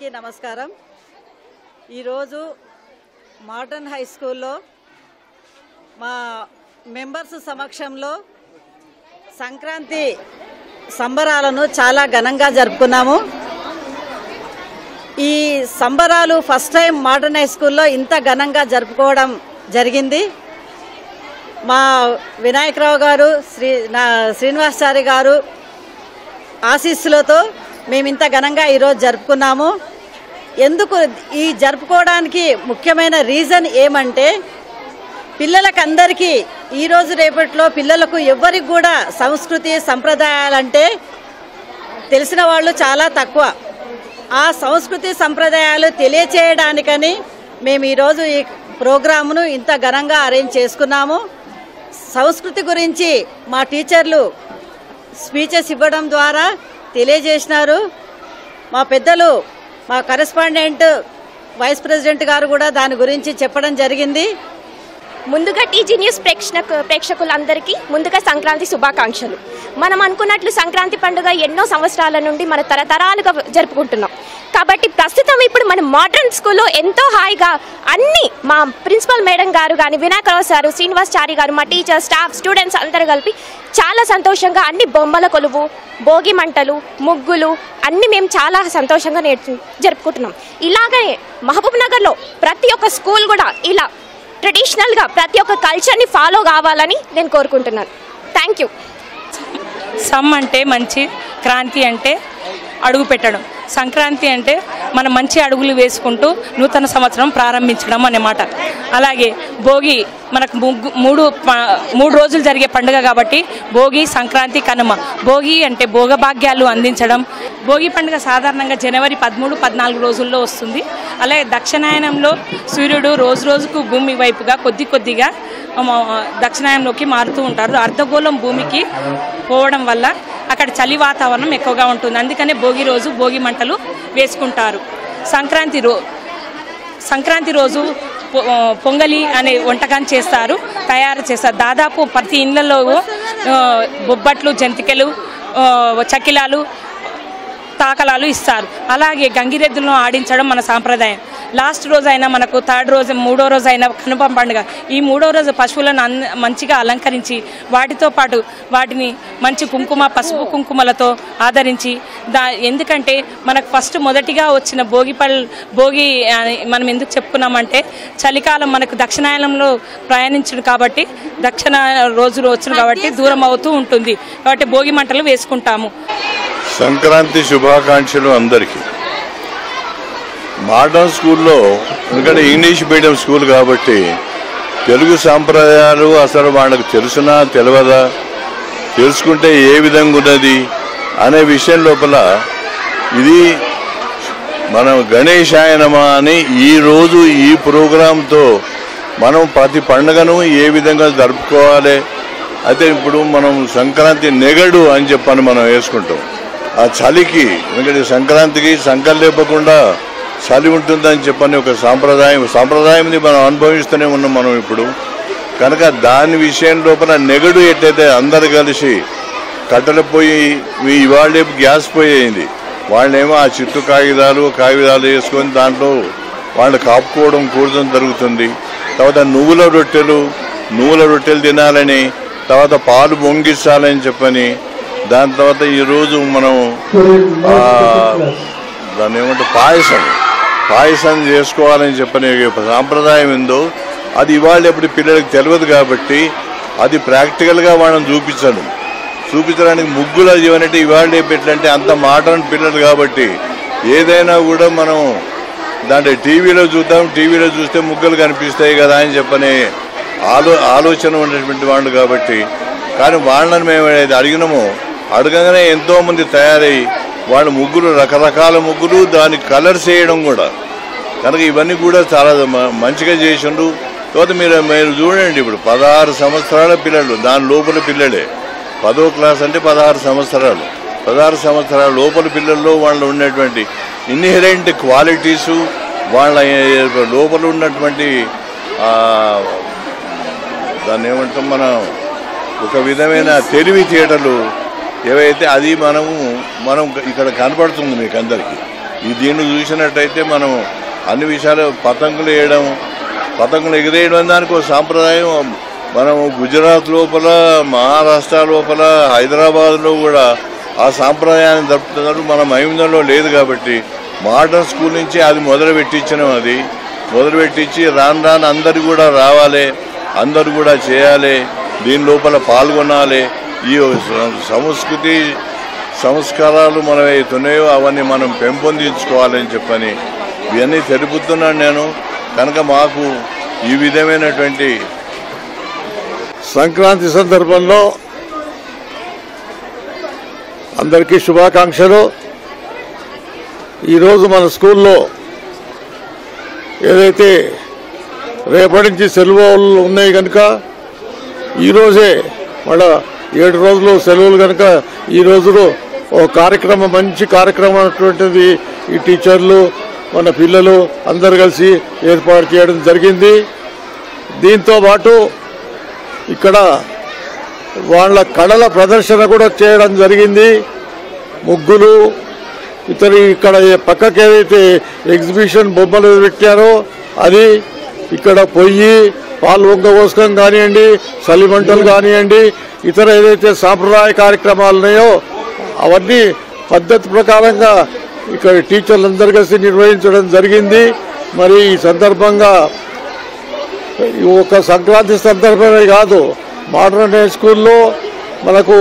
అందరికీ నమస్కారం. ఈరోజు మోడర్న్ హై స్కూల్లో మా మెంబర్స్ సమక్షంలో సంక్రాంతి సంబరాలను చాలా ఘనంగా జరుపుకున్నాము. ఈ సంబరాలు ఫస్ట్ టైం మోడర్న్ హై స్కూల్లో ఇంత ఘనంగా జరుపుకోవడం జరిగింది. మా వినాయకరావు గారు శ్రీ నా శ్రీనివాసాచారి గారు ఆశీస్సులతో మేము ఇంత ఘనంగా ఈరోజు జరుపుకున్నాము. ఎందుకు ఈ జరుపుకోవడానికి ముఖ్యమైన రీజన్ ఏమంటే పిల్లలకందరికీ ఈరోజు రేపట్లో పిల్లలకు ఎవరికి కూడా సంస్కృతి సంప్రదాయాలంటే తెలిసిన వాళ్ళు చాలా తక్కువ. ఆ సంస్కృతి సంప్రదాయాలు తెలియచేయడానికని మేము ఈరోజు ఈ ప్రోగ్రామును ఇంత ఘనంగా అరేంజ్ చేసుకున్నాము. సంస్కృతి గురించి మా టీచర్లు స్పీచెస్ ఇవ్వడం ద్వారా తెలియజేసినారు. మా పెద్దలు మా కరెస్పాండెంట్ వైస్ ప్రెసిడెంట్ గారు కూడా దాని గురించి చెప్పడం జరిగింది. ముందుగా టీజీ న్యూస్ ప్రేక్షకు ప్రేక్షకులందరికీ ముందుగా సంక్రాంతి శుభాకాంక్షలు. మనం అనుకున్నట్లు సంక్రాంతి పండుగ ఎన్నో సంవత్సరాల నుండి మన తరతరాలుగా జరుపుకుంటున్నాం. కాబట్టి ప్రస్తుతం ఇప్పుడు మన మోడర్న్ స్కూల్లో ఎంతో హాయిగా అన్ని మా ప్రిన్సిపల్ మేడం గారు కానీ వినాయకరావు సారు శ్రీనివాస్ చారి గారు మా టీచర్ స్టాఫ్ స్టూడెంట్స్ అందరూ కలిపి చాలా సంతోషంగా అన్ని బొమ్మల కొలువు భోగి మంటలు ముగ్గులు అన్ని మేము చాలా సంతోషంగా నేర్చు జరుపుకుంటున్నాం. ఇలాగే మహబూబ్ నగర్లో ప్రతి ఒక్క స్కూల్ కూడా ఇలా ట్రెడిషనల్గా ప్రతి ఒక్క కల్చర్ని ఫాలో కావాలని నేను కోరుకుంటున్నాను. థ్యాంక్ యూ సమ్ అంటే మంచి క్రాంతి అంటే అడుగు పెట్టడం. సంక్రాంతి అంటే మనం మంచి అడుగులు వేసుకుంటూ నూతన సంవత్సరం ప్రారంభించడం అన్నమాట అలాగే భోగి మనకు ముగ్గు మూడు మూడు రోజులు జరిగే పండుగ కాబట్టి భోగి సంక్రాంతి కనుమ. భోగి అంటే భోగభాగ్యాలు అందించడం. భోగి పండుగ సాధారణంగా జనవరి పదమూడు పద్నాలుగు రోజుల్లో వస్తుంది. అలాగే దక్షిణాయనంలో సూర్యుడు రోజు రోజుకు భూమి వైపుగా కొద్ది కొద్దిగా దక్షిణాయనంలోకి మారుతూ ఉంటారు. అర్ధగోళం భూమికి పోవడం వల్ల అక్కడ చలి వాతావరణం ఎక్కువగా ఉంటుంది. అందుకనే భోగి రోజు భోగి మంటలు వేసుకుంటారు. సంక్రాంతి రో సంక్రాంతి రోజు పొంగలి అనే వంటకాన్ని చేస్తారు తయారు చేస్తారు. దాదాపు ప్రతి ఇళ్ళలో బొబ్బట్లు జంతికలు చకిలాలు తాకలాలు ఇస్తారు. అలాగే గంగిరెద్దులను ఆడించడం మన సాంప్రదాయం. లాస్ట్ రోజు అయినా మనకు థర్డ్ రోజు మూడో రోజు అయినా కనుప పండుగ. ఈ మూడో రోజు పశువులను మంచిగా అలంకరించి వాటితో పాటు వాటిని మంచి కుంకుమ పసుపు కుంకుమలతో ఆదరించి దా ఎందుకంటే మనకు ఫస్ట్ మొదటిగా వచ్చిన భోగి పల్ భోగి అని మనం ఎందుకు చెప్పుకున్నామంటే చలికాలం మనకు దక్షిణాయనంలో ప్రయాణించుడు కాబట్టి దక్షిణ రోజులు వచ్చిన కాబట్టి దూరం అవుతూ ఉంటుంది. కాబట్టి భోగి మంటలు వేసుకుంటాము. సంక్రాంతి శుభాకాంక్షలు అందరికీ. మోడర్న్ స్కూల్లో ఎందుకంటే ఇంగ్లీష్ మీడియం స్కూల్ కాబట్టి తెలుగు సాంప్రదాయాలు అసలు వాళ్ళకు తెలుసునా తెలియదా తెలుసుకుంటే ఏ విధంగా ఉన్నది అనే విషయం లోపల ఇది మనం గణేశాయనమా అని ఈ రోజు ఈ ప్రోగ్రాంతో మనం ప్రతి పండుగను ఏ విధంగా జరుపుకోవాలి అయితే ఇప్పుడు మనం సంక్రాంతి నెగడు అని చెప్పని మనం వేసుకుంటాం. ఆ చలికి ఎందుకంటే సంక్రాంతికి సంకల్ లేపకుండా చలి ఉంటుందని చెప్పని ఒక సాంప్రదాయం సాంప్రదాయంని మనం అనుభవిస్తూనే ఉన్నాం మనం ఇప్పుడు. కనుక దాని విషయం లోపల నెగడు ఎట్టయితే అందరు కలిసి కట్టెల పొయ్యి మీ ఇవాళ గ్యాస్ పొయ్యి అయింది వాళ్ళేమో ఆ చిట్టు కాగితాలు కాగితాలు వేసుకొని దాంట్లో వాళ్ళు కాపుకోవడం కూడడం జరుగుతుంది. తర్వాత నువ్వుల రొట్టెలు నువ్వుల రొట్టెలు తినాలని తర్వాత పాలు పొంగిస్తాలని చెప్పని దాని తర్వాత ఈరోజు మనం దాన్ని ఏమంటే పాయసం. పాయసం చేసుకోవాలని చెప్పనే ఒక సాంప్రదాయం ఉందో అది ఇవాళ ఎప్పుడు పిల్లలకు తెలియదు కాబట్టి అది ప్రాక్టికల్గా మనం చూపించడం చూపించడానికి ముగ్గులు అది ఇవన్నీ ఇవాళ ఎట్లంటే అంత మోడర్న్ పిల్లలు కాబట్టి ఏదైనా కూడా మనం దాంట్లో టీవీలో చూద్దాం టీవీలో చూస్తే ముగ్గులు కనిపిస్తాయి కదా అని చెప్పనే ఆలో ఆలోచన ఉన్నటువంటి వాళ్ళు కాబట్టి కానీ వాళ్ళని మేము అడిగినాము అడిగినామో ఎంతోమంది తయారయ్యి తయారై వాళ్ళు ముగ్గురు రకరకాల ముగ్గురు దాని కలర్స్ వేయడం కూడా. కనుక ఇవన్నీ కూడా చాలా మ- మంచిగా చేసిండు తర్వాత మీరు మీరు చూడండి ఇప్పుడు పదహారు సంవత్సరాల పిల్లలు దాని లోపల పిల్లలే. పదో క్లాస్ అంటే పదహారు సంవత్సరాలు. పదహారు సంవత్సరాల లోపల పిల్లల్లో వాళ్ళు ఉన్నటువంటి ఇన్హెరెంట్ క్వాలిటీసు వాళ్ళ లోపల ఉన్నటువంటి దాన్ని ఏమంటాం మనం? ఒక విధమైన తెలివితేటలు ఏవైతే అది మనము మనం ఇక్కడ కనపడుతుంది మీకు అందరికీ ఈ దీన్ని చూసినట్టయితే మనం అన్ని విషయాలు పతంగులు వేయడం పతంగులు ఎగిరేయడం దానికి ఒక సాంప్రదాయం. మనం గుజరాత్ లోపల మహారాష్ట్ర లోపల హైదరాబాద్లో కూడా ఆ సాంప్రదాయాన్ని జరుపుతున్నారు. మన మహిమలో లేదు కాబట్టి మోడర్న్ స్కూల్ నుంచి అది మొదలు పెట్టించడం అది. మొదలు పెట్టించి రాను రాను అందరు కూడా రావాలి అందరు కూడా చేయాలి దీని లోపల పాల్గొనాలి. ఈ సంస్కృతి సంస్కారాలు మనం అవుతున్నాయో అవన్నీ మనం పెంపొందించుకోవాలని చెప్పని ఇవన్నీ తెలుపుతున్నాను నేను. కనుక మాకు ఈ విధమైనటువంటి సంక్రాంతి సందర్భంలో అందరికీ శుభాకాంక్షలు. ఈరోజు మన స్కూల్లో ఏదైతే రేపటి నుంచి సెలవులు ఉన్నాయి కనుక ఈరోజే మళ్ళా ఏడు రోజులు సెలవులు కనుక ఈ రోజులో ఓ కార్యక్రమం మంచి కార్యక్రమం అటువంటిది ఈ టీచర్లు మన పిల్లలు అందరు కలిసి ఏర్పాటు చేయడం జరిగింది. దీంతో పాటు ఇక్కడ వాళ్ళ కళల ప్రదర్శన కూడా చేయడం జరిగింది. ముగ్గులు ఇతర ఇక్కడ పక్కకి ఏదైతే ఎగ్జిబిషన్ బొమ్మలు పెట్టారో అది ఇక్కడ పొయ్యి పాలు వంగ పోసుకోవడం కానివ్వండి చలిమంటలు కానివ్వండి ఇతర ఏదైతే సాంప్రదాయ కార్యక్రమాలు ఉన్నాయో అవన్నీ పద్ధతి ప్రకారంగా ఇక్కడ టీచర్లందరూ కలిసి నిర్వహించడం జరిగింది. మరి ఈ సందర్భంగా ఈ ఒక సంక్రాంతి సందర్భమే కాదు మోడర్న్ హై స్కూల్లో మనకు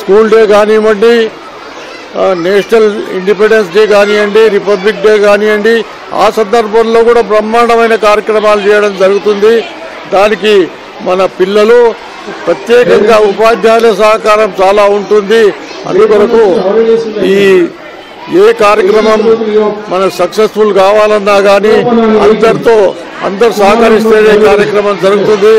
స్కూల్ డే కానివ్వండి నేషనల్ ఇండిపెండెన్స్ డే కానివ్వండి రిపబ్లిక్ డే కానివ్వండి ఆ సందర్భంలో కూడా బ్రహ్మాండమైన కార్యక్రమాలు చేయడం జరుగుతుంది. దానికి మన పిల్లలు ప్రత్యేకంగా ఉపాధ్యాయుల సహకారం చాలా ఉంటుంది. అందుకొరకు ఈ ఏ కార్యక్రమం మన సక్సెస్ఫుల్ కావాలన్నా కానీ అందరితో అందరు సహకరిస్తేనే కార్యక్రమం జరుగుతుంది.